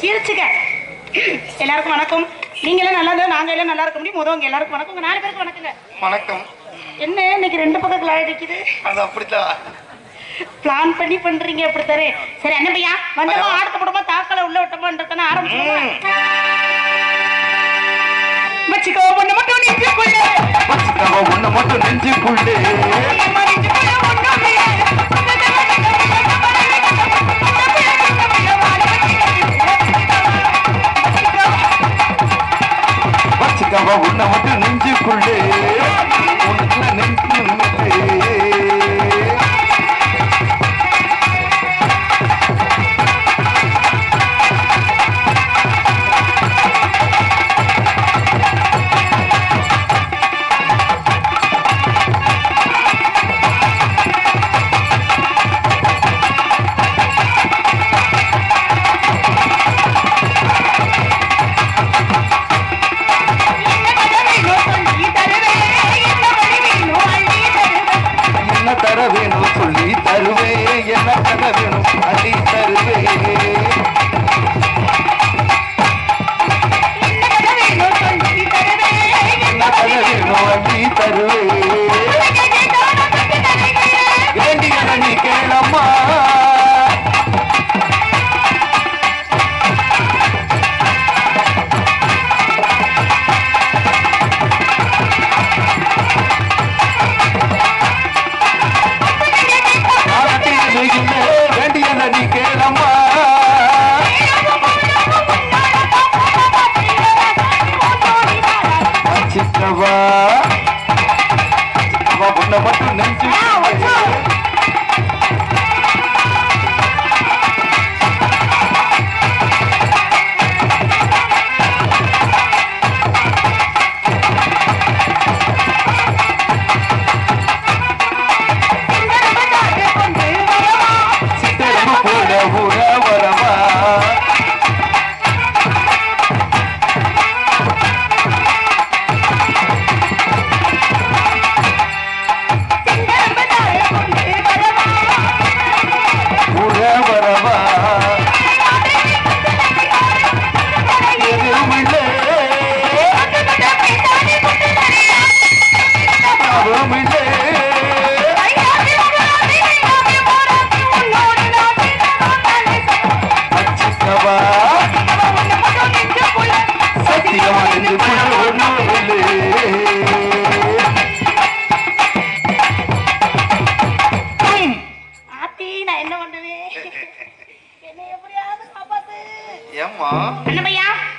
சிரிச்சுக்க எல்லாருக்கும் வணக்கம். நீங்க எல்லாம் நல்லா இருந்தா நாங்க எல்லாம் நல்லா இருக்க முடியும். முதவங்க எல்லாருக்கும் வணக்கம். நாலு பேருக்கு வணக்கங்க. வணக்கம். என்ன இன்னைக்கு ரெண்டு பக்கம் கிளாய் அடிக்குது அது அப்படித்தான் பிளான் பண்ணி பண்றீங்க அப்படி தரே சரி என்ன பையா வந்தமா ஆடத்த போடுமா தாக்கல உள்ள விட்டோமான்றதான ஆரம்பிச்சுமா? வச்சுக்கோ ஒண்ணு மட்டும் நெஞ்சுக்குள்ள. வச்சுக்கவ ஒண்ணு மட்டும் நெஞ்சுக்குள்ளே. அம்மா நெஞ்சுக்குள்ள மட்டும் நெஞ்சுக்குள்ளே உனக்குள்ள நெஞ்சுக்குள்ளே வேணும் சொல்லி தருவே என்ன தர வேணும் அள்ளி தருவே.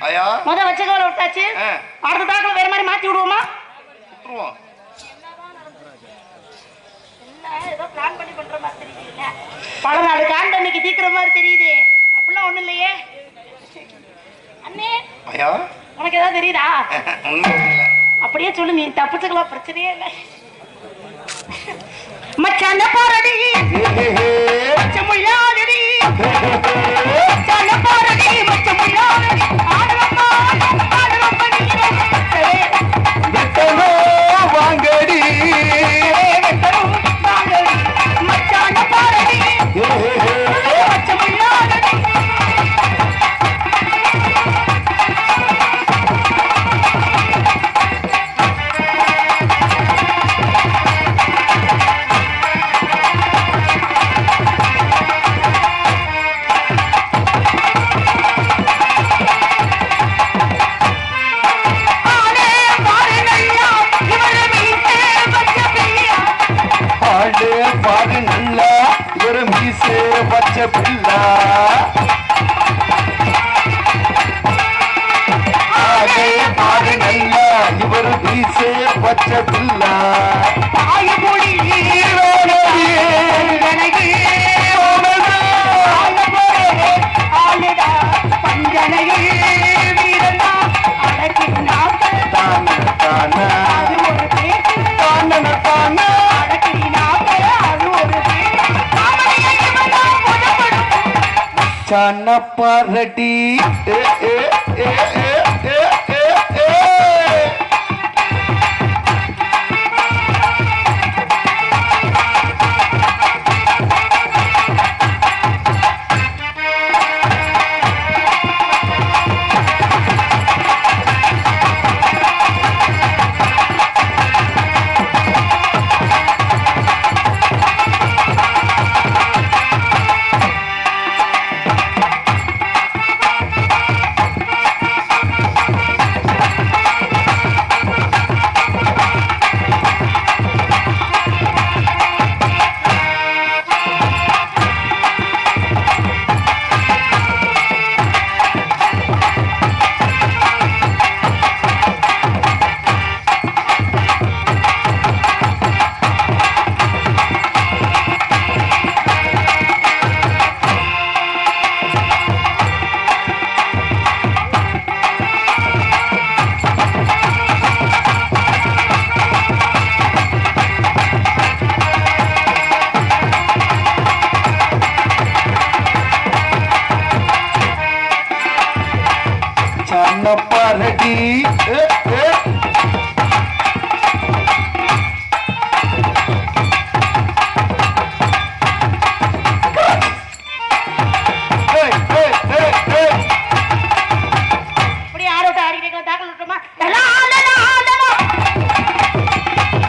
ஐயா? முத வச்ச கவலை விட்டாச்சு. அடுத்த தாக்கல வேற மாதிரி மாத்தி விடுவோமா? விட்டுருவோம் என்ன ஏதோ பிளான் பண்ணி பண்ற மாதிரி தெரியுது பல நாடு காண்ட அன்னைக்கு தீக்கிற மாதிரி தெரியுது. அப்படிலாம் ஒண்ணும் இல்லையே. அண்ணே ஐயா. உனக்கு ஏதாவது தெரியுதா? அப்படியே சொல்லு நீ தப்பிச்சுக்கலாம் பிரச்சனையே இல்லை. மச்சான பாரடி. பச்ச பிள்ளா. ஆடு நல்லா இவர் வீசே பச்ச பிள்ளா. தாயமொழி பஞ்சனையே சன்ன ஏ ஏ ஏ ஏ. சன்ன பாரடி ஏ, ஏ,